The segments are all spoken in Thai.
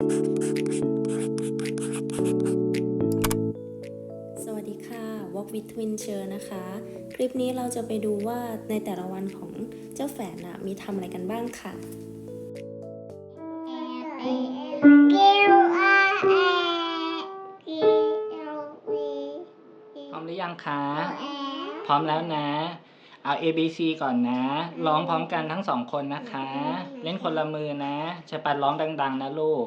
สวัสดีค่ะ Walk with Twin เชอร์นะคะ คลิปนี้เราจะไปดูว่าในแต่ละวันของเจ้าแฝดนะมีทำอะไรกันบ้างค่ะพร้อมหรือยังคะ พร้อมแล้วนะ เอา A B C ก่อนนะ ร้องพร้อมกันทั้งสองคนนะคะ เล่นคนละมือนะชะปันร้องดัง ๆ นะลูก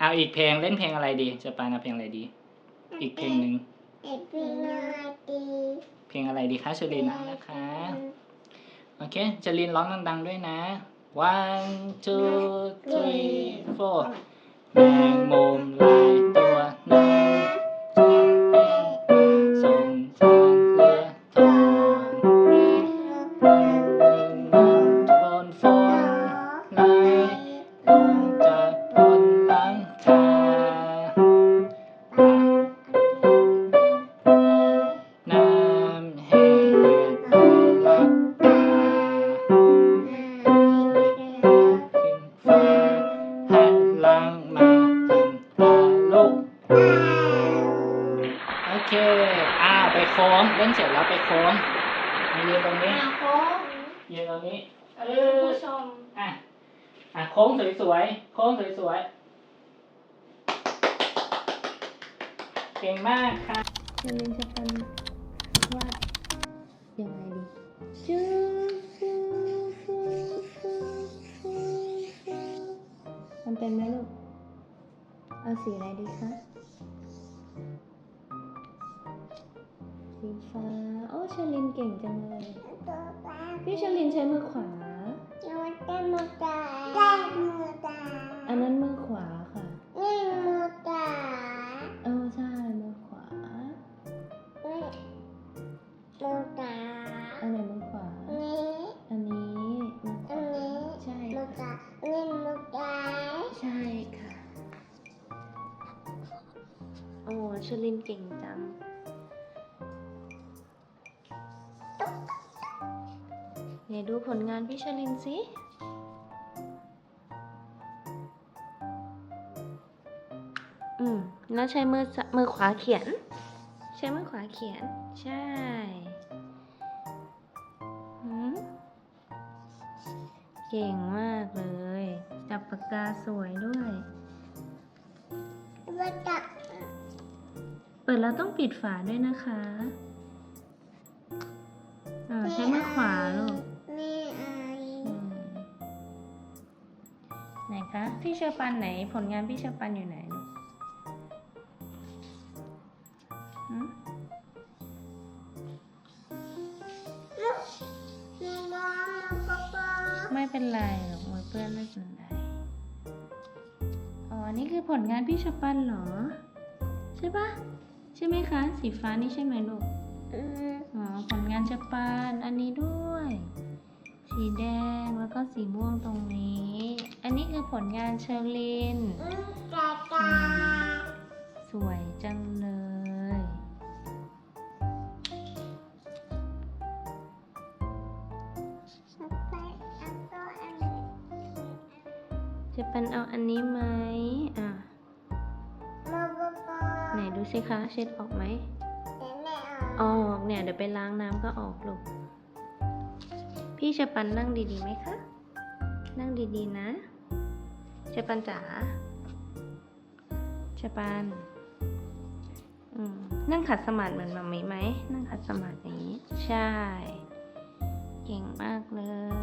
เอาอีกเพลงเล่นเพลงอะไรดีจะปานเอาเพลงอะไรดี อีกเพลงหนึ่งเพลงอะไรดีคะเชลินนะคะโอเคเชลินร้องดังๆด้วยนะ one two three four แมงมุมหลายตัวนั้นส่งสารเลือดทอง เค อ้าวไปโค้ง เล่นเสร็จแล้วไปโค้งมายืนตรงนี้ยืนตรงนี้ เอออะ อะโค้งสวยๆ โค้งสวยๆ เก่งมากค่ะเชลินจะเป็นวาดยังไงดีจูฟูฟูฟูฟูฟูมันเป็นไหมลูก เอาสีอะไรดีคะ สีฟ้า โอ้เชลินเก่งจังเลย พี่เชลินใช้มือขวาอันนั้นมือขวาค่ะเออใช่มือขวาอันไหนมือขวาอันนี้มือขวาใช่ค่ะใช่ค่ะโอ้ชลินเก่งจัง ดูผลงานพี่ชลินสิอืมแล้วใช้มือสมือขวาเขียน ใช้มือขวาเขียน ใช่หืมเก่งมากเลย จับปากกาสวยด้วยเปิดแล้วต้องปิดฝาด้วยนะคะอ่าใช้มือขวาลูก ไหนคะพี่เชอปันไหน ผลงานพี่เชอปันอยู่ไหนลูกหืมไม่เป็นไรหรอกมือเปื้อนไม่เป็นไร อ๋อ นี่คือผลงานพี่เชอปันเหรอ ใช่ปะใช่ไหมคะ สีฟ้านี่ใช่ไหมลูกอ๋อผลงานเชอปันอันนี้ด้วย สีแดงแล้วก็สีม่วงตรงนี้อั นนี้คือผลงานเชอรินสวยจังเลยเชอปันเอาอันนี้ไหมอะไหนดูสิคะเช็ดออกไหมออกเนี่ยเดี๋ยวไปล้างน้ำก็ออกลูก พี่เชอปันนั่งดีๆไหมคะ นั่งดีๆนะ เชปันจ๋าเชปันอืมนั่งขัดสมาธิเหมือนมัมมี่ไหม นั่งขัดสมาธิอย่างนี้ ใช่ เก่งมากเลย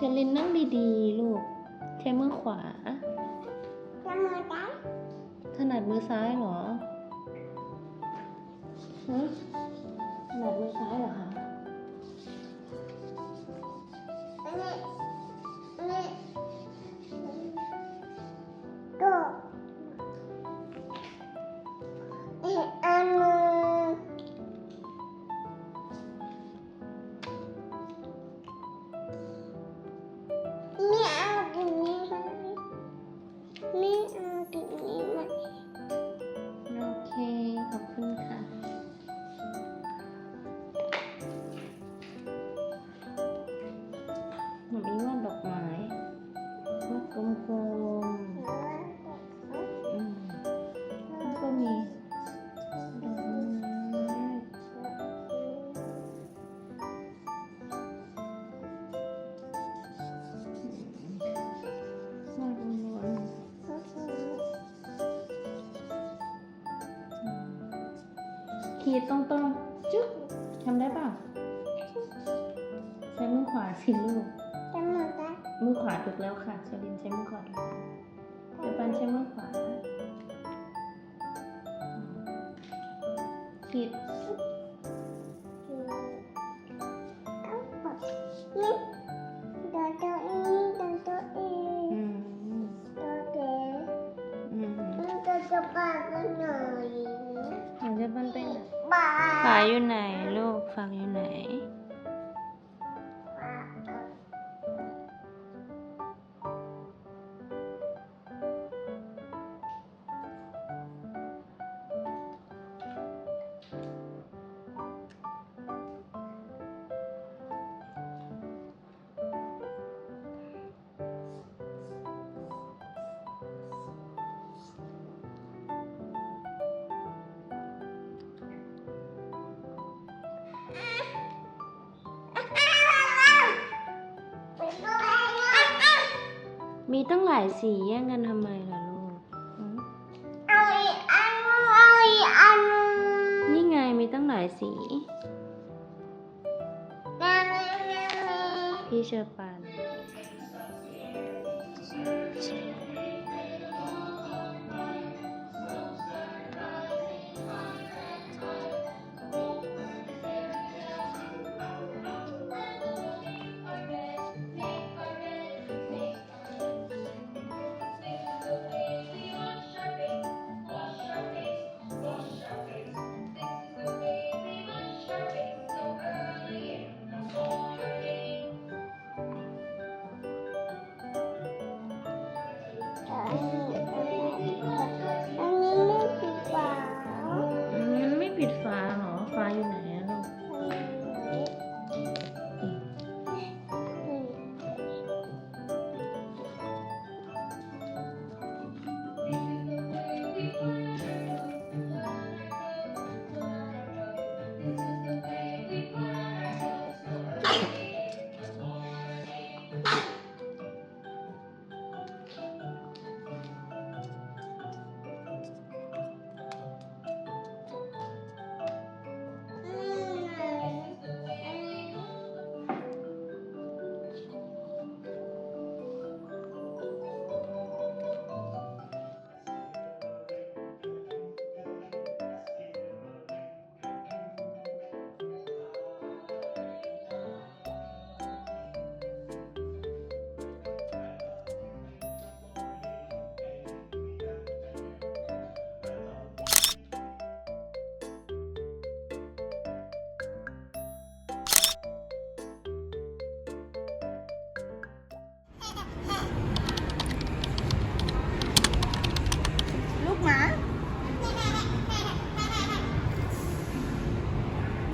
ชลินนั่งดีๆ ลูก ใช้มือขวาจะมือได้ถนัดมือซ้ายเหรอฮะถนัดมือซ้ายเหรอคะ ขีดตรงๆ จุ๊บทำได้เปล่าใช้มือขวาสิลูกจะมือได้มือขวาถูกแล้วค่ะชลินใช้มือขวาถูกแล้วเดี๋ยวปันใช้มือขวาขีดเอาปะนี่เดินตัวเองเดินตัวเองอืมตัวเก๋อืมมันจะจะปากกันหน่อย มีตั้งหลายสีแย่งกันทำไมล่ะลูกอืมเอาอีกอันนึงเอาอีกอันนึงนี่ไงมีตั้งหลายสีแม่แม่แม่แม่พี่เชอร์ปั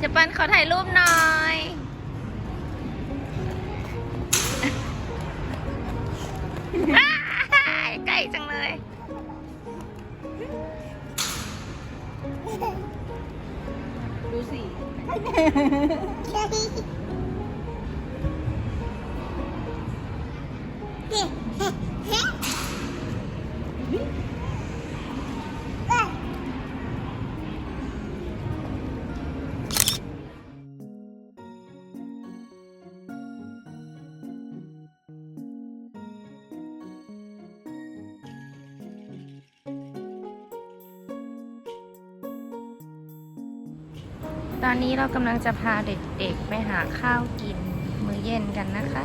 จะปันขอถ่ายรูปหน่อย ใกล้จังเลย ดูสิใตอนนี้เรากำลังจะพาเด็กๆไปหาข้าวกินมื้อเย็นกันนะคะ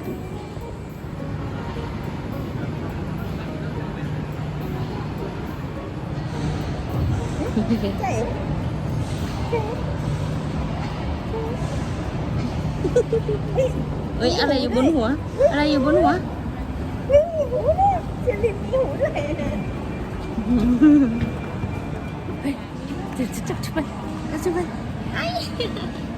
เอ้ยอะไรอยู่บนหัว อะไรอยู่บนหัวไม่มีหูด้วยเชลินมีหูด้วยเดี๋ยจะจับจับมันจับมันป กติ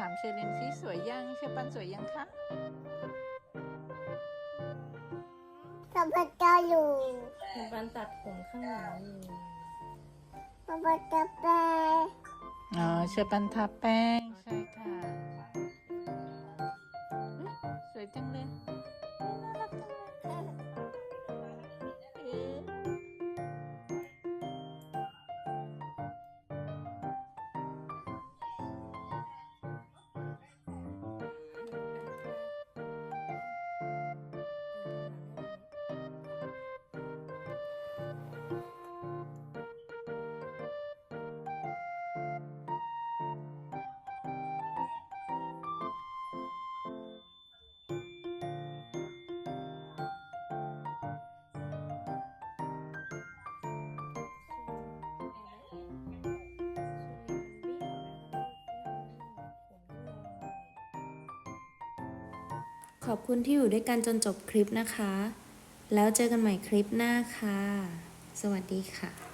ถามเชลินซิสวยยังเชปันสวยยังคะสะบัดตาอยู่ปันตัดผมข้างหลังอยู่สะบัดตาแปรอ๋อเชปันทาแป้งใช่ค่ะอุ๊ยสวยจังเลย ขอบคุณที่อยู่ด้วยกันจนจบคลิปนะคะ แล้วเจอกันใหม่คลิปหน้าค่ะ สวัสดีค่ะ